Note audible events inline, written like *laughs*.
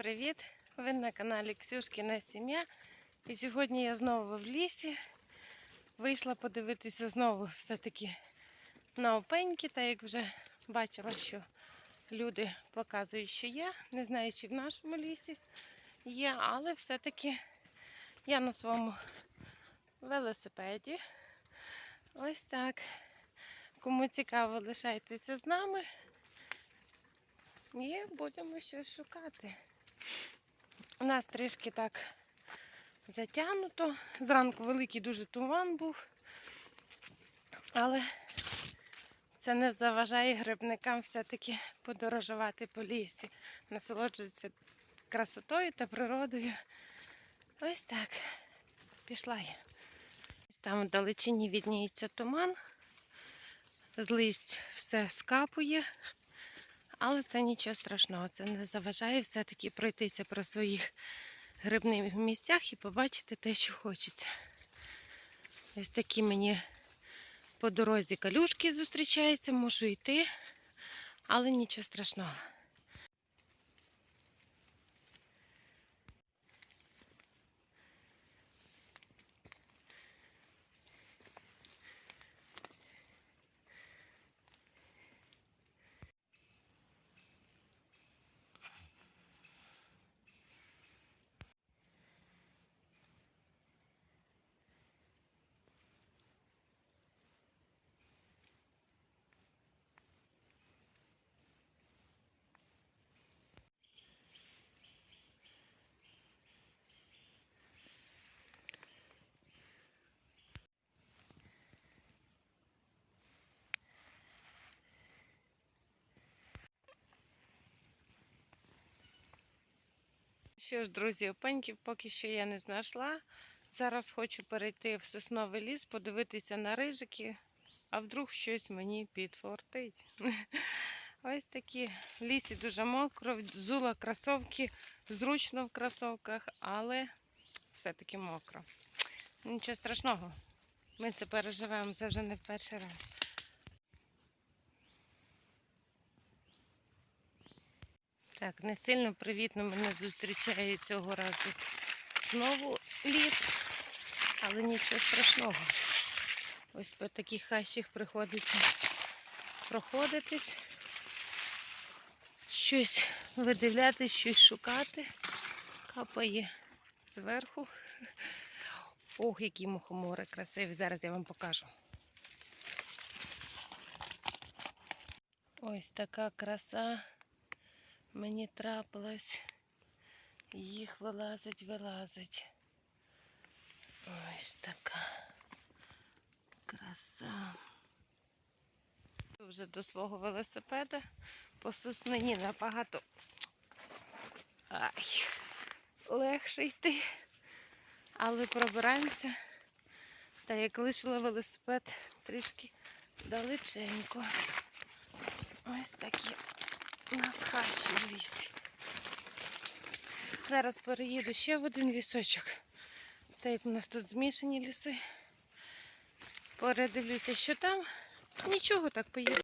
привіт! Ви на каналі Ксюшкіна Сім'я. І сьогодні я знову в лісі. Вийшла подивитися знову все-таки на опеньки, так як вже бачила, що люди показують, що є. Не знаю, чи в нашому лісі є, але все-таки я на своєму велосипеді. Ось так. Кому цікаво, лишайтеся з нами. І будемо щось шукати. У нас трішки так затягнуто. Зранку великий дуже туман був, але це не заважає грибникам все-таки подорожувати по лісі, насолоджуватися красотою та природою. Ось так. Пішла я. Там в далечині відніється туман, з листь все скапує. Але це нічого страшного, це не заважає все-таки пройтися про своїх грибних місцях і побачити те, що хочеться. Ось такі мені по дорозі калюшки зустрічаються, можу йти, але нічого страшного. Що ж, друзі, опеньків поки що я не знайшла. Зараз хочу перейти в сосновий ліс, подивитися на рижики, а вдруг щось мені підфортить. *laughs* Ось такі. В лісі дуже мокро, взула кросовки, зручно в кросовках, але все-таки мокро. Нічого страшного. Ми це переживемо, це вже не в перший раз. Так, не сильно привітно мене зустрічає цього разу знову ліс, але нічого страшного. Ось по таких хащах приходиться проходитись, щось видивлятись, щось шукати. Капає зверху. Ох, які мухомори красиві. Зараз я вам покажу. Ось така краса мені трапилась. Їх вилазить, вилазить. Ось така краса. Вже до свого велосипеда по соснині набагато Ай, легше йти. Але пробираємося. Та як лишила велосипед трішки далеченько. Ось такі у нас хащі в лісі. Зараз переїду ще в один лісочок. Так як у нас тут змішані ліси. Передивлюся, що там. Нічого так поїду.